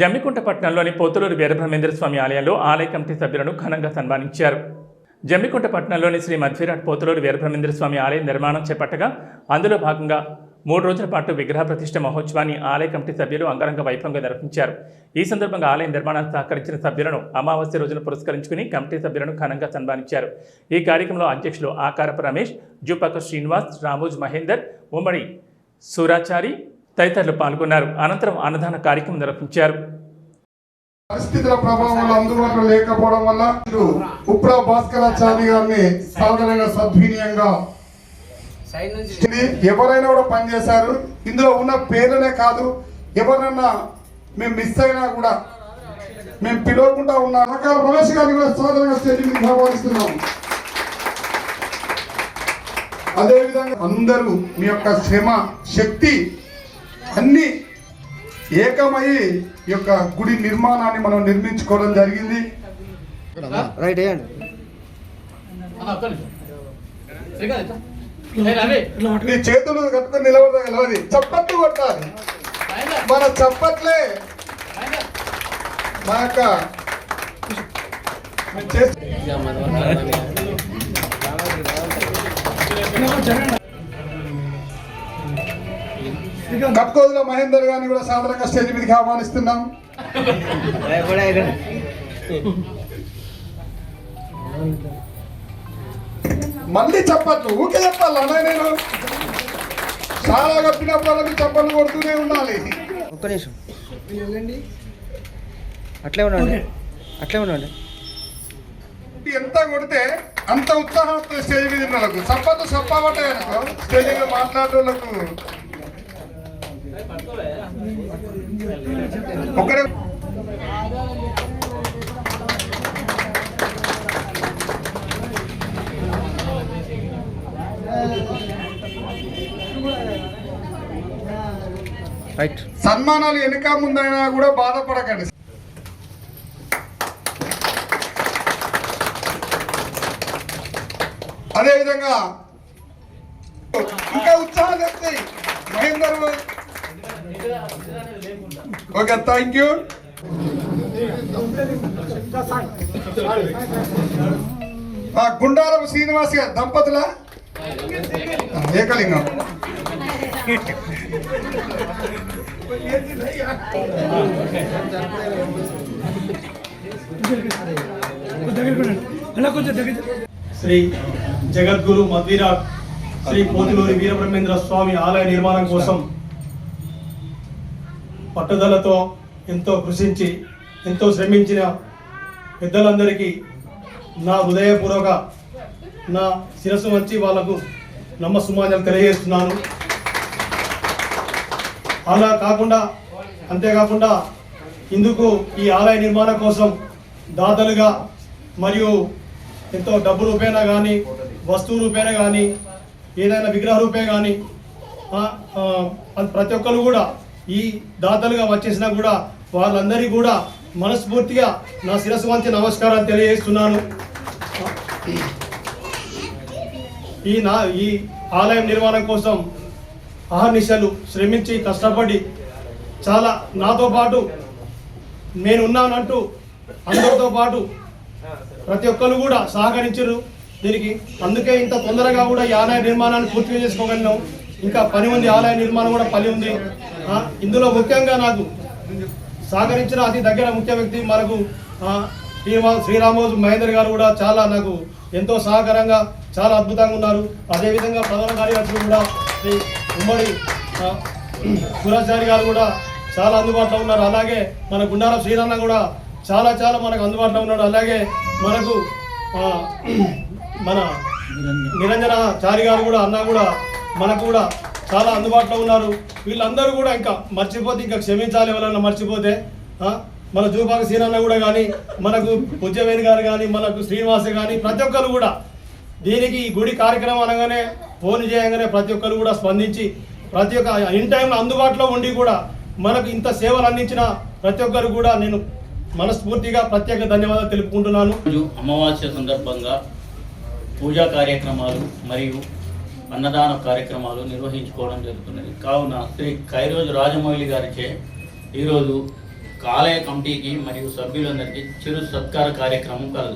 జమ్మికుంటపట్నంలోని పోతులూరు వీరబ్రహ్మేంద్ర స్వామి ఆలయంలో ఆలయ కమిటీ సభ్యులను ఘనంగా సన్మానించారు. జమ్మికుంటపట్నంలోని శ్రీ మధ్విరాట్ పోతులూరు వీరబ్రహ్మేంద్ర స్వామి ఆలయం నిర్మాణం చేపట్టగా అందులో భాగంగా మూడు రోజుల పాటు విగ్రహ ప్రతిష్ఠ మహోత్సవాన్ని ఆలయ కమిటీ సభ్యులు అంగరంగ వైభవంగా నిర్వహించారు. ఈ సందర్భంగా ఆలయ నిర్మాణానికి సహకరించిన సభ్యులను అమావాస్య రోజున పురస్కరించుకుని కమిటీ సభ్యులను ఘనంగా సన్మానించారు. ఈ కార్యక్రమంలో అధ్యక్షులు ఆకారపు రమేష్ జూపక శ్రీనివాస్ రామోజ్ మహేందర్ ఉమ్మడి సూరాచారి తదితరులు పాల్గొన్నారు. అనంతరం అన్నదాన కార్యక్రమం నిర్వహించారు. పరిస్థితుల ప్రభావం అందుబాటులో లేకపోవడం వల్ల మీరు ఉప్రా భాస్కరాచారి గారిని సాధారణ సద్వినియంగా ఎవరైనా కూడా పనిచేశారు ఇందులో ఉన్న పేర్లనే కాదు ఎవరైనా మేము మిస్ అయినా కూడా మేము పిలవకుండా ఉన్న రకాల రమేష్ గారిని కూడా సాధారణంగా స్టేజ్ మీద ఆహ్వానిస్తున్నాం. అదేవిధంగా అందరూ మీ యొక్క శ్రమ శక్తి అన్ని ఏకమయ్యి ఈ యొక్క గుడి నిర్మాణాన్ని మనం నిర్మించుకోవడం జరిగింది. రైట్ నీ చేతులు కట్టుకొని నిలబడగలవది చప్పట్లు కొట్టాలి. మన చప్పట్లే. మన యొక్క కట్కోదుల మహేందర్ గారిని కూడా సాధారణంగా స్టేజ్ మీదకి ఆహ్వానిస్తున్నాం. మళ్ళీ చెప్పట్లు ఊకే చెప్పాలి? అన్న నేను చాలా కప్పినప్పుడు చప్పట్లు కొడుతూనే ఉండాలి. ఒక్క నిమిషం. అట్లే ఉండండి. అట్లే ఉండండి. ఎంత కొడితే అంత ఉత్సాహం స్టేజ్ మీద వాళ్ళకు చప్పట్లు చెప్పబట్టాయి అనుకో స్టేజ్ మీద మాట్లాడే వాళ్ళకు రైట్ సన్మానాలు వెనుక ముందైనా కూడా బాధపడకండి. అదేవిధంగా ఇంకా ఉత్సాహం తెస్తాయి Mahender okay thank you Gundaram Srinivas garu దంపతుల? ఏకలింగం. శ్రీ జగద్గురు మధ్విరాట్ శ్రీ పోతులూరి వీరబ్రహ్మేంద్ర స్వామి ఆలయ నిర్మాణం కోసం పట్టుదలతో ఎంతో కృషించి ఎంతో శ్రమించిన పెద్దలందరికీ నా హృదయపూర్వక నా శిరస్సు వచ్చి వాళ్ళకు నమ్మసుమాన్యాలు తెలియజేస్తున్నాను. అలా కాకుండా అంతేకాకుండా ఇందుకు ఈ ఆలయ నిర్మాణం కోసం దాతలుగా మరియు ఎంతో డబ్బు రూపేణా కానీ వస్తువు రూపేణా కానీ ఏదైనా విగ్రహ రూపే కానీ ప్రతి ఒక్కరు కూడా ఈ దాతలుగా వచ్చేసినా కూడా వాళ్ళందరికీ కూడా మనస్ఫూర్తిగా నా శిరస్సు వంచి నమస్కారాలు తెలియజేస్తున్నాను. ఈ నా ఈ ఆలయం నిర్మాణం కోసం అహర్నిశలు శ్రమించి కష్టపడి చాలా నాతో పాటు నేను ఉన్నానంటూ అందరితో పాటు ప్రతి ఒక్కరు కూడా సహకరించరు. దీనికి అందుకే ఇంత తొందరగా కూడా ఈ ఆలయ నిర్మాణాన్ని పూర్తి చేసుకోగలిగినాం. ఇంకా పని ఉంది ఆలయ నిర్మాణం కూడా పని ఉంది. ఇందులో ముఖ్యంగా నాకు సహకరించిన అతి దగ్గర ముఖ్య వ్యక్తి మనకు శ్రీమా శ్రీరామోజు మహేందర్ గారు కూడా చాలా నాకు ఎంతో సహకారంగా చాలా అద్భుతంగా ఉన్నారు. అదేవిధంగా ప్రధాన కార్యదర్శులు కూడా శ్రీ ఉమ్మడి సురాచారి గారు కూడా చాలా అందుబాటులో ఉన్నారు. అలాగే మన గుండారం శ్రీరాన్న కూడా చాలా చాలా మనకు అందుబాటులో ఉన్నాడు. అలాగే మనకు మన నిరంజన చారి గారు కూడా అన్న కూడా మనకు కూడా చాలా అందుబాటులో ఉన్నారు. వీళ్ళందరూ కూడా ఇంకా మర్చిపోతే ఇంకా క్షమించాలి ఎవరన్నా మర్చిపోతే మన జూపాక సీనన్న కూడా కానీ మనకు పుజ్యవేణి గారు కానీ మనకు శ్రీనివాస కానీ ప్రతి ఒక్కరు కూడా దీనికి ఈ గుడి కార్యక్రమం అనగానే ఫోన్ చేయగానే ప్రతి ఒక్కరు కూడా స్పందించి ప్రతి ఒక్క ఇన్ టైంలో అందుబాటులో ఉండి కూడా మనకు ఇంత సేవలు అందించిన ప్రతి ఒక్కరు కూడా నేను మనస్ఫూర్తిగా ప్రత్యేక ధన్యవాదాలు తెలుపుకుంటున్నాను. అమావాస్య సందర్భంగా పూజా కార్యక్రమాలు మరియు అన్నదాన కార్యక్రమాలు నిర్వహించుకోవడం జరుగుతున్నది. కావున శ్రీ కైరోజు రాజమౌళి గారిచే ఈరోజు ఆలయ కమిటీకి మరియు సభ్యులందరికీ చిరు సత్కార కార్యక్రమం కలదు.